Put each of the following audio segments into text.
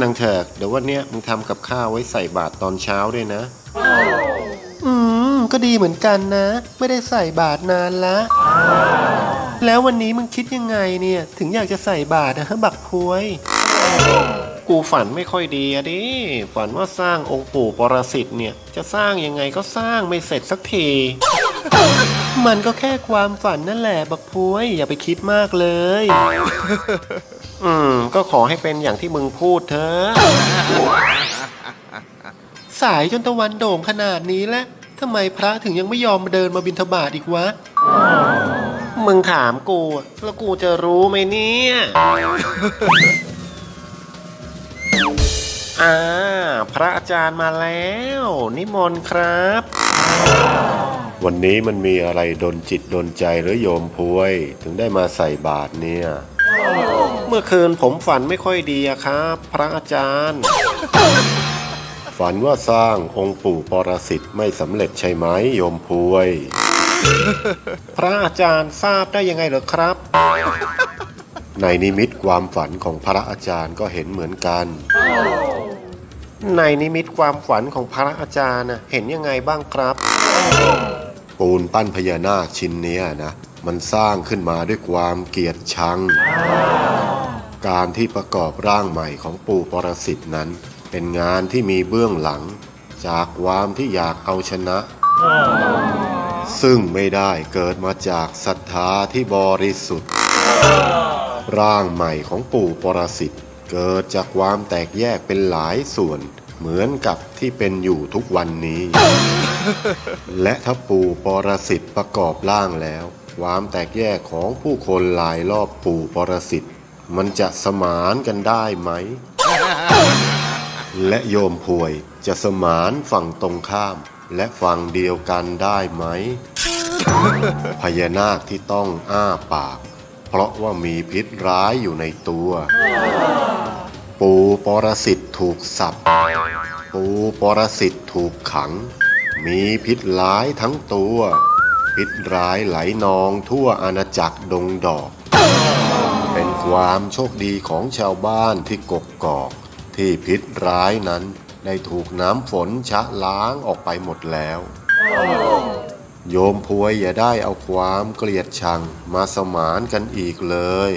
นางเถิกเดี๋ยววันเนี้ยมึงทำกับข้าวไว้ใส่บาตรตอนเช้าด้วยนะ อืม ก็ดีเหมือนกันนะ ไม่ได้ใส่บาตรนานละ แล้ววันนี้มึงคิดยังไงเนี่ย ถึงอยากจะใส่บาตรนะฮะบักพวย กูฝันไม่ค่อยดีอะดิ ฝันว่าสร้างองค์ปู่ปรสิตเนี่ย จะสร้างยังไงก็สร้างไม่เสร็จสักที มันก็แค่ความฝันนั่นแหละบักพวยอย่าไปคิดมากเลย อืม ก็ขอให้เป็นอย่างที่มึงพูดเถอะสายจนตะวันโด่งขนาดนี้แล้วทำไมพระถึงยังไม่ยอมเดินมาบิณฑบาตอีกวะ มึงถามกูอะแล้วกูจะรู้ไหมเนี่ยอ่าพระอาจารย์มาแล้ว นิมนต์ครับ วันนี้มันมีอะไรดนจิตดนใจหรือโยมพวย ถึงได้มาใส่บาตรเนี่ย เมื่อคืนผมฝันไม่ค่อยดีอะครับ พระอาจารย์ ฝันว่าสร้างองค์ปู่ปรสิตไม่สำเร็จใช่ไหมโยมพวย พระอาจารย์ทราบได้ยังไงเหรอครับ ในนิมิตความฝันของพระอาจารย์ก็เห็นเหมือนกัน ในนิมิตความฝันของพระอาจารย์น่ะเห็นยังไงบ้างครับ ปูนปั้นพญานาคชิ้นเนี้ยนะ มันสร้างขึ้นมาด้วยความเกียดชัง การที่ประกอบร่างใหม่ของปู่ปรสิตนั้น เป็นงานที่มีเบื้องหลัง จากความที่อยากเอาชนะ ซึ่งไม่ได้เกิดมาจากศรัทธาที่บริสุทธิ์ ร่างใหม่ของปู่ปรสิตเกิดจากความแตกแยกเป็นหลายส่วน เหมือนกับที่เป็นอยู่ทุกวันนี้ และถ้าปู่ปรสิตประกอบร่างแล้ว ความแตกแยกของผู้คนหลายรอบปู่ปรสิตมันจะสมานกันได้ไหม และโยมพวยจะสมานฝั่งตรงข้าม และฝั่งเดียวกันได้ไหม พญานาคที่ต้องอ้าปาก เพราะว่ามีพิษร้ายอยู่ในตัว ปูปรสิตถูกสับ ปูปรสิตถูกขัง มีพิษร้ายทั้งตัว พิษร้ายไหลนองทั่วอาณาจักรดงดอก เป็นความโชคดีของชาวบ้านที่กกกอก ที่พิษร้ายนั้นได้ถูกน้ำฝนชะล้างออกไปหมดแล้ว โยมพวยอย่าได้เอาความเกลียดชังมาสมานกันอีกเลย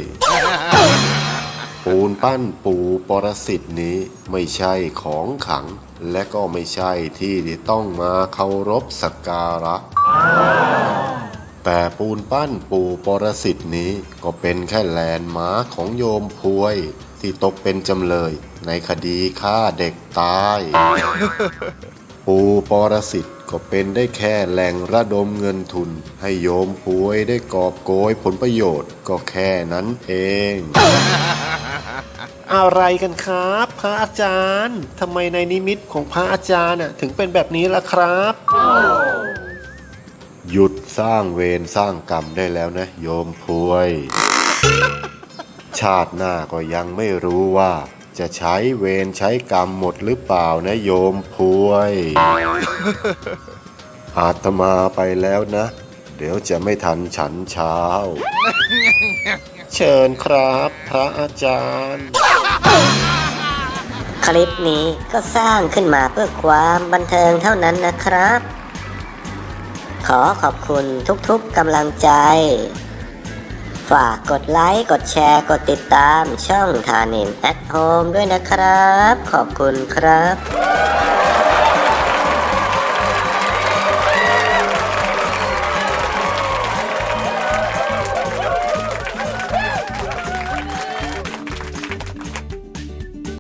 ปูนปั้นปูปรสิตนี้ไม่ใช่ของขัง และก็ไม่ใช่ที่ที่ต้องมาเคารพสักการะ แต่ปูนปั้นปูปรสิตนี้ก็เป็นแค่แลนด์มาร์คของโยมพวย ที่ตกเป็นจำเลยในคดีฆ่าเด็กตาย ปูปรสิตก็เป็นได้แค่แหล่งระดมเงินทุน ให้โยมพวยได้กอบโกยผลประโยชน์ก็แค่นั้นเอง อะไรกันครับ พระอาจารย์ทำไมในนิมิตของพระอาจารย์น่ะถึงเป็นแบบนี้ล่ะครับ หยุดสร้างเวรสร้างกรรมได้แล้วนะ โยมพวย ชาติหน้าก็ยังไม่รู้ว่า จะใช้เวรใช้กรรมหมดหรือเปล่านะโยมพวย อาตมาไปแล้วนะ เดี๋ยวจะไม่ทันฉันเช้า เชิญครับ พระอาจารย์ คลิปนี้ก็สร้างขึ้นมาเพื่อความบันเทิงเท่านั้นนะครับ ขอขอบคุณทุกๆกำลังใจ ฝากกดไลค์กดแชร์กดติดตามช่องทานินแอ t โฮมด้วยนะครับ ขอบคุณครับ